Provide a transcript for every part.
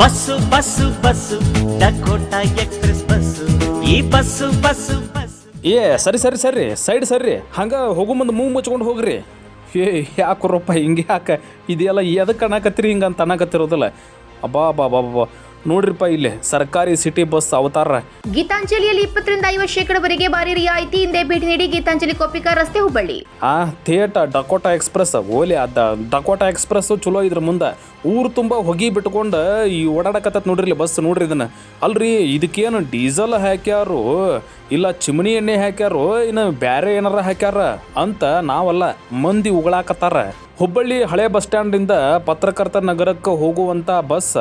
Bus bus bus Dakota express bus. ಈ bus bus ಏ, ಸರಿ ಸರಿ ಸರಿ, ಸೈಡ್ ಸರಿ. ಹಂಗ ಹೋಗು ಮುಂದೆ ಮೂಗು ಮುಚ್ಕೊಂಡು ಹೋಗ್ರಿ. ಏ ಯಾಕ್ರಪ್ಪ ಹಿಂಗೆ ಯಾಕೆ? ಇದೆಲ್ಲ ಎದಕ್ಕೆ ಅನ್ನಕತ್ತೀರಿ ಹಿಂಗೆ ಅಂತ ಅನ್ನಕತ್ತಿರೋದಿಲ್ಲ ಅಬ್ಬಾ ಬಾಬಾ ಬಾ ಬಾ ನೋಡ್ರಿಪ್ಪ ಇಲ್ಲಿ. ಸರ್ಕಾರಿ ಸಿಟಿ ಬಸ್ ಅವತಾರ. ಗೀತಾಂಜಲಿಯಲ್ಲಿ ಇಪ್ಪತ್ತರಿಂದ ಐವತ್ತು ಶೇಕಡವರೆಗೆ ಭಾರಿ ರಿಯಾಯಿತಿ ಹಿಂದೆ ಭೇಟಿ ನೀಡಿ ಗೀತಾಂಜಲಿ ಕೊಪ್ಪಿಕ ರಸ್ತೆ ಹುಬ್ಬಳ್ಳಿ. ಆ ಥಿಯೇಟರ್ ಡಕೋಟಾ ಎಕ್ಸ್ಪ್ರೆಸ್ ಓಲಿ ಅದ ಡಕೋಟಾ ಎಕ್ಸ್ಪ್ರೆಸ್ ಚಲೋ ಇದ್ರ ಮುಂದೆ. ಊರು ತುಂಬ ಹೊಗಿ ಬಿಟ್ಕೊಂಡು ಈ ಓಡಾಡಕತ್ತ ನೋಡ್ರಿ ಬಸ್ ನೋಡ್ರಿ ಇದನ್ನ. ಅಲ್ರಿ ಇದಕ್ಕೇನು ಡೀಸೆಲ್ ಹಾಕ್ಯಾರು? ಇಲ್ಲ ಚಿಮಣಿ ಎಣ್ಣೆ ಹಾಕ್ಯಾರು, ಇನ್ನು ಬ್ಯಾರೆ ಏನಾರ ಹಾಕ್ಯಾರ ಅಂತ ನಾವಲ್ಲ ಮಂದಿ ಉಗಳಾಕತ್ತಾರ. ಹುಬ್ಬಳ್ಳಿ ಹಳೆ ಬಸ್ ಸ್ಟ್ಯಾಂಡಿಂದ ಪತ್ರಕರ್ತ ನಗರಕ್ಕೆ ಹೋಗುವಂಥ ಬಸ್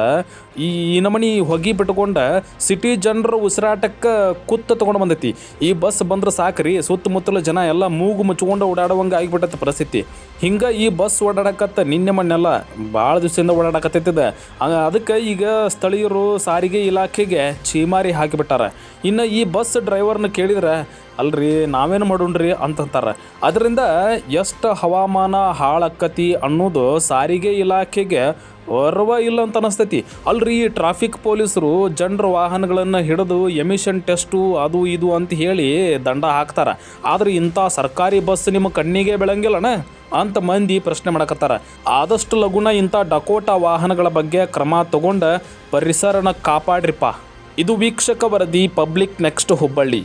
ಈ ಇನಮಣಿ ಹೊಗಿ ಬಿಟ್ಕೊಂಡ ಸಿಟಿ ಜನರು ಉಸಿರಾಟಕ್ಕೆ ಕುತ್ತ ತೊಗೊಂಡು ಬಂದೈತಿ. ಈ ಬಸ್ ಬಂದ್ರೆ ಸಾಕ್ರಿ, ಸುತ್ತಮುತ್ತಲ ಜನ ಎಲ್ಲ ಮೂಗು ಮುಚ್ಕೊಂಡು ಓಡಾಡುವಂಗೆ ಆಗಿಬಿಟ್ಟೈತೆ ಪರಿಸ್ಥಿತಿ. ಹಿಂಗೆ ಈ ಬಸ್ ಓಡಾಡಕತ್ತ ನಿನ್ನೆ ಮೊನ್ನೆಲ್ಲ ಭಾಳ ದಿವಸದಿಂದ ಓಡಾಡಕತ್ತೈತಿದ. ಅದಕ್ಕೆ ಈಗ ಸ್ಥಳೀಯರು ಸಾರಿಗೆ ಇಲಾಖೆಗೆ ಚೀಮಾರಿ ಹಾಕಿಬಿಟ್ಟಾರ. ಇನ್ನು ಈ ಬಸ್ ಡ್ರೈವರ್ನ ಕೇಳಿದ್ರೆ, ಅಲ್ರಿ, ನಾವೇನು ಮಾಡೋಣ್ರಿ? ಅಂತಂತಾರೆ. ಅದರಿಂದ ಎಷ್ಟು ಹವಾಮಾನ ಹಾಳಕ್ಕತಿ ಅನ್ನೋದು ಸಾರಿಗೆ ಇಲಾಖೆಗೆ ಒರ್ವ ಇಲ್ಲ ಅಂತ ಅನಿಸ್ತೈತಿ. ಅಲ್ರಿ ಟ್ರಾಫಿಕ್ ಪೊಲೀಸರು ಜನರ ವಾಹನಗಳನ್ನು ಹಿಡಿದು ಎಮಿಷನ್ ಟೆಸ್ಟು ಅದು ಇದು ಅಂತ ಹೇಳಿ ದಂಡ ಹಾಕ್ತಾರ. ಆದ್ರೆ ಇಂಥ ಸರ್ಕಾರಿ ಬಸ್ ನಿಮ್ಮ ಕಣ್ಣಿಗೆ ಬೆಳಂಗಿಲ್ಲಣ ಅಂತ ಮಂದಿ ಪ್ರಶ್ನೆ ಮಾಡಕತ್ತಾರ. ಆದಷ್ಟು ಲಗುನ ಇಂಥ ಡಕೋಟಾ ವಾಹನಗಳ ಬಗ್ಗೆ ಕ್ರಮ ತಗೊಂಡು ಪರಿಸರನ ಕಾಪಾಡ್ರಿಪ್ಪ. ಇದು ವೀಕ್ಷಕ ವರದಿ ಪಬ್ಲಿಕ್ ನೆಕ್ಸ್ಟ್ ಹುಬ್ಬಳ್ಳಿ.